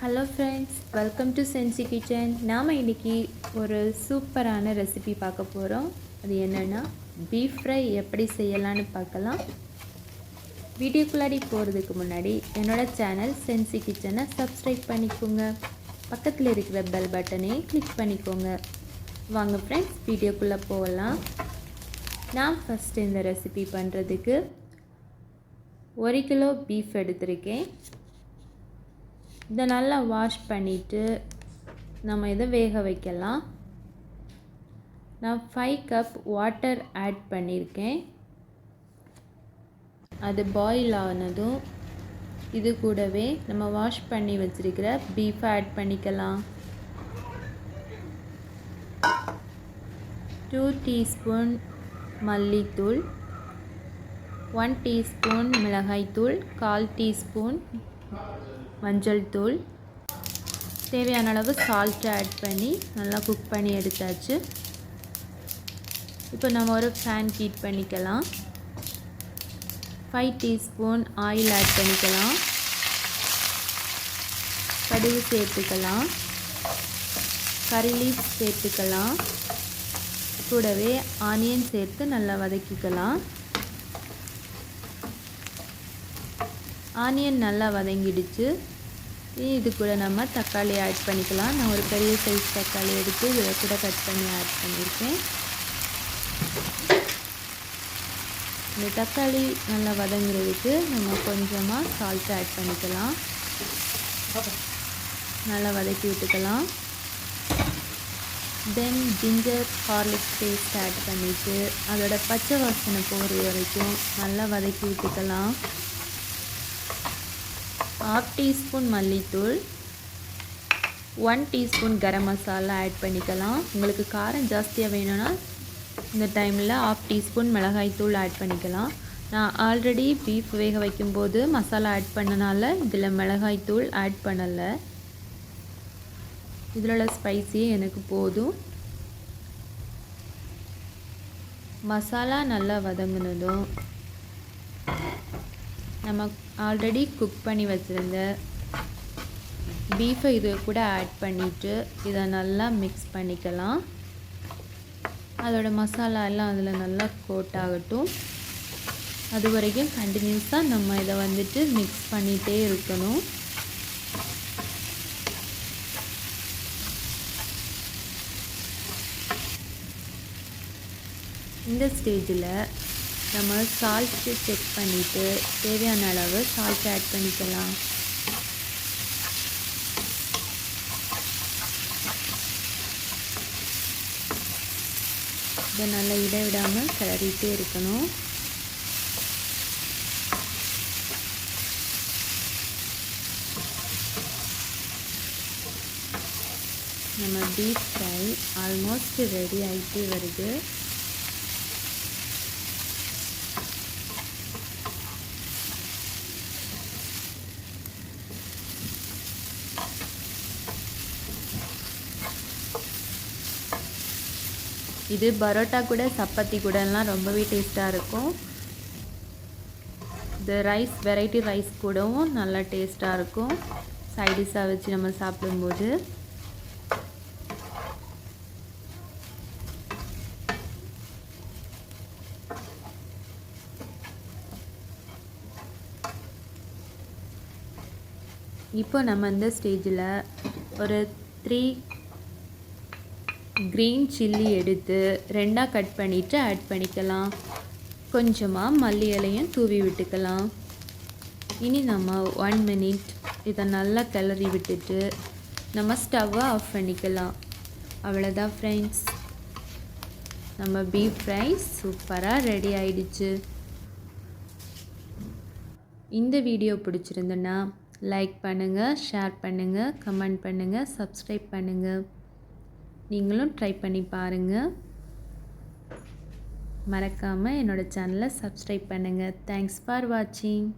Hello friends welcome to Sensi kitchen நாம் இன்றைக்கி ஒரு சூப்பரான ரெசிபி பார்க்க போகிறோம் அது என்னென்னா பீஃப் ஃப்ரை எப்படி செய்யலான்னு பார்க்கலாம். வீடியோக்குள்ளாடி போகிறதுக்கு முன்னாடி என்னோடய சேனல் சென்சி கிச்சனை சப்ஸ்கிரைப் பண்ணிக்கோங்க. பக்கத்தில் இருக்கிற பெல் பட்டனையும் கிளிக் பண்ணிக்கோங்க. வாங்க ஃப்ரெண்ட்ஸ் வீடியோக்குள்ளே போகலாம் நான் ஃபஸ்ட்டு இந்த ரெசிபி பண்ணுறதுக்கு ஒரு கிலோ பீஃப் எடுத்திருக்கேன். இதை நல்லா வாஷ் பண்ணிவிட்டு நம்ம இதை வேக வைக்கலாம். நான் ஃபைவ் கப் வாட்டர் ஆட் பண்ணியிருக்கேன் அது பாயில் ஆனதும் இது கூடவே நம்ம வாஷ் பண்ணி வச்சுருக்கிற பீஃபை ஆட் பண்ணிக்கலாம். டூ டீஸ்பூன் மல்லித்தூள் ஒன் டீஸ்பூன் மிளகாய்த்தூள் கால் டீஸ்பூன் மஞ்சள் தூள். தேவையான அளவு சால்ட்டை ஆட் பண்ணி நல்லா குக் பண்ணி எடுத்தாச்சு. இப்போ நம்ம ஒரு ஃபேன் ஹீட் பண்ணிக்கலாம். ஃபைவ் டீஸ்பூன் ஆயில் ஆட் பண்ணிக்கலாம். கடுகு சேர்த்துக்கலாம். கறி லீஃப் சேர்த்துக்கலாம். கூடவே ஆனியன் சேர்த்து நல்லா வதக்கிக்கலாம். ஆனியன் நல்லா வதங்கிடுச்சு. இது கூட நம்ம தக்காளி ஆட் பண்ணிக்கலாம். நான் ஒரு பெரிய சைஸ் தக்காளி எடுத்து இதை கூட கட் பண்ணி ஆட் பண்ணியிருக்கேன். இந்த தக்காளி நல்லா வதங்குறதுக்கு நம்ம கொஞ்சமாக சால்ட் ஆட் பண்ணிக்கலாம். நல்லா வதக்கி விட்டுக்கலாம். தென் ஜிஞ்சர் ஹார்லிக்ஸ் பேஸ்ட் ஆட் பண்ணிவிட்டு அதோட பச்சை வாசனை போகிற வரைக்கும் நல்லா வதக்கி விட்டுக்கலாம். ஹாஃப் டீஸ்பூன் மல்லித்தூள் one teaspoon garam masala add பண்ணிக்கலாம். உங்களுக்கு காரம் ஜாஸ்தியாக வேணும்னா இந்த டைமில் ஹாஃப் டீஸ்பூன் மிளகாய்த்தூள் ஆட் பண்ணிக்கலாம். நான் ஆல்ரெடி பீஃப் வேக வைக்கும்போது மசாலா ஆட் பண்ணனால இதில் மிளகாய்த்தூள் ஆட் பண்ணலை. இதில் உள்ள ஸ்பைஸியே எனக்கு போதும். மசாலா நல்லா வதங்கினதும் நம்ம ஆல்ரெடி குக் பண்ணி வச்சுருந்த பீஃபை இது கூட ஆட் பண்ணிவிட்டு இதை நல்லா மிக்ஸ் பண்ணிக்கலாம். அதோட மசாலா எல்லாம் அதில் நல்லா கோட் ஆகட்டும். அது வரைக்கும் கண்டினியூஸாக நம்ம இதை வந்துட்டு மிக்ஸ் பண்ணிகிட்டே இருக்கணும். இந்த ஸ்டேஜில் நம்ம சால்ட்டு செக் பண்ணிவிட்டு தேவையான அளவு சால்ட் ஆட் பண்ணிக்கலாம். இதை நல்லா இடைவிடாமல் கிளறிட்டே இருக்கணும். நம்ம பீஃப் ஃப்ரை ஆல்மோஸ்ட் ரெடி ஆகிட்டே வருது. இது பரோட்டா கூட சப்பாத்தி கூடலாம் ரொம்பவே டேஸ்ட்டாக இருக்கும். இது ரைஸ் வெரைட்டி ரைஸ் கூடவும் நல்லா டேஸ்ட்டாக இருக்கும். சைடிஷாக வச்சு நம்ம சாப்பிடும்போது. இப்போ நம்ம இந்த ஸ்டேஜில் ஒரு த்ரீ க்ரீன் சில்லி எடுத்து ரெண்டாக கட் பண்ணிவிட்டு ஆட் பண்ணிக்கலாம். கொஞ்சமாக மல்லி இலையும் தூவி விட்டுக்கலாம். இனி நம்ம ஒன் மினிட் இதை நல்லா கிளறி விட்டுட்டு நம்ம ஸ்டவ்வை ஆஃப் பண்ணிக்கலாம். அவ்வளோதான் ஃப்ரெண்ட்ஸ் நம்ம பீஃப் ஃப்ரை சூப்பராக ரெடி ஆயிடுச்சு. இந்த வீடியோ பிடிச்சிருந்துன்னா லைக் பண்ணுங்கள் ஷேர் பண்ணுங்கள் கமெண்ட் பண்ணுங்கள் சப்ஸ்கிரைப் பண்ணுங்கள் நீங்களும் ட்ரை பண்ணி பாருங்கள் மறக்காமல் என்னோடய சேனலை சப்ஸ்கிரைப் பண்ணுங்கள் தேங்க்ஸ் ஃபார் வாட்சிங்